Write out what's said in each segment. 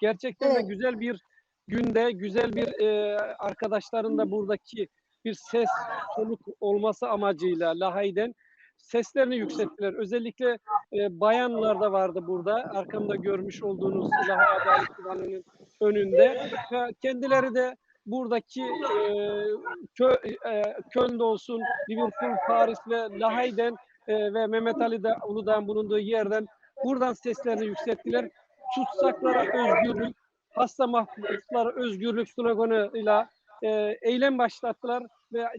Gerçekten de Evet. güzel bir günde, güzel bir e, arkadaşların da buradaki bir ses soluk olması amacıyla Lahey'den seslerini yükselttiler. Özellikle e, bayanlar da vardı burada. Arkamda görmüş olduğunuz Lahey Adalet Divanı'nın önünde. Kendileri de buradaki e, kö, e, Köln'de olsun, Liverpool, Paris ve Lahey'den e, ve Mehmet Ali de Uludağ'ın bulunduğu yerden buradan seslerini yükselttiler. Tutsaklara özgürlük, hasta mahpuslara özgürlük sloganıyla e, eylem başlattılar ve e,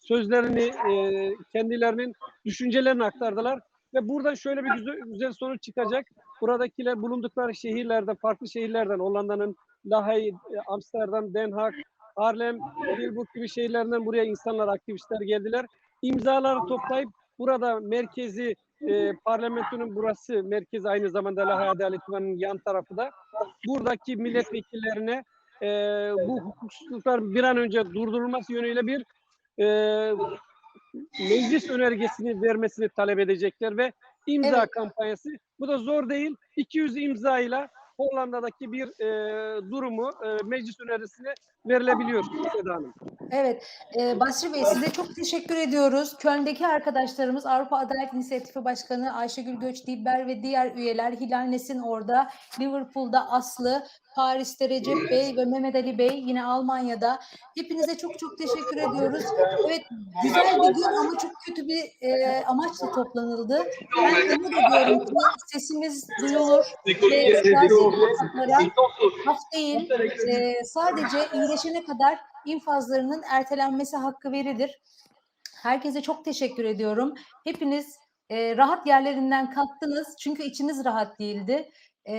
sözlerini e, kendilerinin düşüncelerini aktardılar ve buradan şöyle bir güzel, güzel sonuç çıkacak. Buradakiler bulundukları şehirlerden, farklı şehirlerden, Hollanda'nın Lahey, e, Amsterdam, Den Haag, Haarlem, Tilburg gibi şehirlerden buraya insanlar, aktivistler geldiler. İmzaları toplayıp burada merkezi e, parlamentonun burası merkez aynı zamanda Lahey Adalet Divanı'nın yan tarafı da buradaki milletvekillerine e, bu hukuksuzluklar bir an önce durdurulması yönüyle bir e, meclis önergesini vermesini talep edecekler ve imza Evet. kampanyası. Bu da zor değil. 200 imzayla Hollanda'daki bir e, durumu e, meclis önerisine verilebiliyor Seda Hanım. Evet, e, Basri Bey size çok teşekkür ediyoruz. Köln'deki arkadaşlarımız Avrupa Adalet İnisiyatifi Başkanı Ayşegül Göç Dilber ve diğer üyeler Hilal Nesin orada, Liverpool'da Aslı, Paris'te Recep Bey ve Mehmet Ali Bey yine Almanya'da. Hepinize çok çok teşekkür ediyoruz. Evet, güzel bir gün ama çok kötü bir e, amaçla toplanıldı. Ben umut ediyorum ki sesimiz duyulur ve siyasi haklara af değil, e, sadece iyileşene kadar infazlarının ertelenmesi hakkı verilir. Herkese çok teşekkür ediyorum. Hepiniz e, rahat yerlerinden kalktınız çünkü içiniz rahat değildi. E,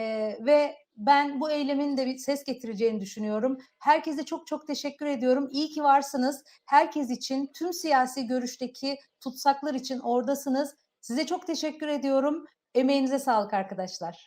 ve ben bu eylemin de bir ses getireceğini düşünüyorum. Herkese çok çok teşekkür ediyorum. İyi ki varsınız. Herkes için, tüm siyasi görüşteki tutsaklar için oradasınız. Size çok teşekkür ediyorum. Emeğinize sağlık arkadaşlar.